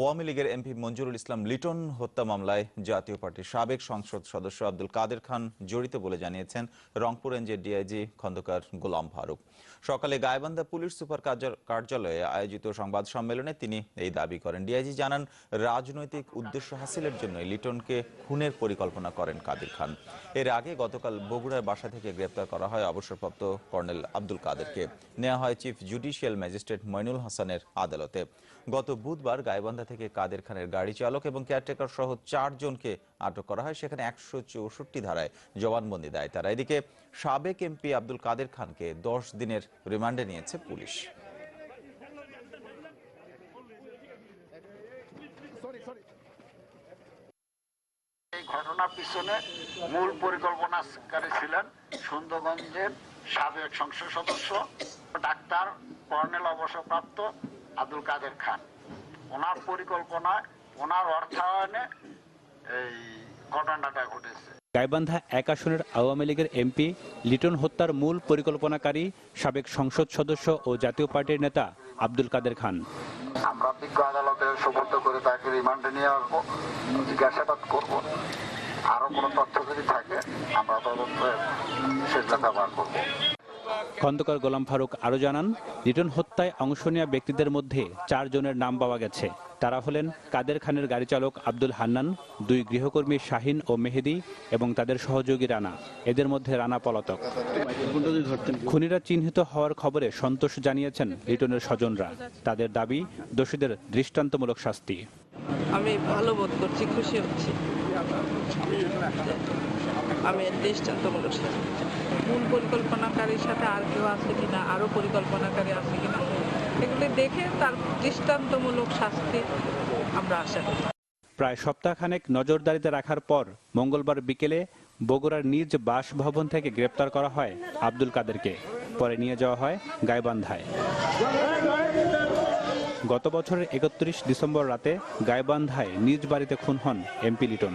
আওয়ামী লীগের এমপি মঞ্জুরুল ইসলাম লিটন হত্যা মামলায় জাতীয় পার্টির সাবেক সংসদ সদস্য আব্দুল কাদের খান জড়িত বলে জানিয়েছেন রংপুর রেঞ্জের ডিআইজি খন্দকার গোলাম ফারুক। সকালে গাইবান্ধা পুলিশ সুপার কার্যালয়ে আয়োজিত সংবাদ সম্মেলনে তিনি এই দাবি করেন। ডিআইজি জানান, রাজনৈতিক উদ্দেশ্য হাসিলের জন্য লিটনকে খুনের পরিকল্পনা করেন কাদের খান। এর আগে গতকাল বগুড়ার বাসা থেকে গ্রেপ্তার করা হয় অবসরপ্রাপ্ত কর্নেল আব্দুল কাদেরকে। নেওয়া হয় চিফ জুডিশিয়াল ম্যাজিস্ট্রেট মইনুল হাসানের আদালতে। গত বুধবার গাইবান্ধা থেকে কাদের খানের গাড়ি চালক এবং কেয়ারটেকার সহ চারজনকে আটক করা হয়, সেখানে একশো চৌষট্টি ধারায় জবানবন্দি দেয় তারা। এদিকে সাবেক এমপি আব্দুল কাদের খানকে দশ দিনের রিমান্ডে নিয়েছে পুলিশ। ঘটনার পিছনে মূল পরিকল্পনাকারী ছিলেন সুন্দরগঞ্জের সাবেক সংসদ সদস্য ডাক্তার কর্নেল অবসরপ্রাপ্ত আব্দুল কাদের খান। ওনার পরিকল্পনায় ওনার অর্থায়নে এই ঘটনাটা ঘটেছে। গাইবান্ধা এক আসনের আওয়ামী লীগের এমপি লিটন হত্যার মূল পরিকল্পনাকারী সাবেক সংসদ সদস্য ও জাতীয় পার্টির নেতা আব্দুল কাদের খান। আমরা বিজ্ঞ আদালতে সুপর্দ করে তাকে রিমান্ডে নিয়ে আসব জিজ্ঞাসাবাদ করব। আরও কোনো তথ্য যদি থাকে আমরা তদন্তে শেষ লেখা বার করব। খন্দকার গোলাম ফারুক আরও জানান রিটন হত্যায় অংশ নেওয়া ব্যক্তিদের মধ্যে চারজনের নাম পাওয়া গেছে। তারা হলেন কাদের খানের গাড়ি চালক আব্দুল হান্নান, দুই গৃহকর্মী শাহিন ও মেহেদি এবং তাদের সহযোগী রানা। এদের মধ্যে রানা পলাতক। খুনিরা চিহ্নিত হওয়ার খবরে সন্তোষ জানিয়েছেন রিটনের স্বজনরা। তাদের দাবি, দোষীদের দৃষ্টান্তমূলক শাস্তি। আমি ভালো বোধ করছি, খুশি হচ্ছি। আমি দৃষ্টান্তমূলক শাস্তি। মূল পরিকল্পনাকারীর সাথে আর কেউ আছে কিনা, আরও পরিকল্পনাকারী আছে কিনা, এগুলি দেখে তার দৃষ্টান্তমূলক শাস্তি আমরা আশা করি। প্রায় সপ্তাহখানেক নজরদারিতে রাখার পর মঙ্গলবার বিকেলে বগুড়ার নিজ বাসভবন থেকে গ্রেপ্তার করা হয় আব্দুল কাদেরকে। পরে নিয়ে যাওয়া হয় গাইবান্ধায়। গত বছরের একত্রিশ ডিসেম্বর রাতে গাইবান্ধায় নিজ বাড়িতে খুন হন এমপি লিটন।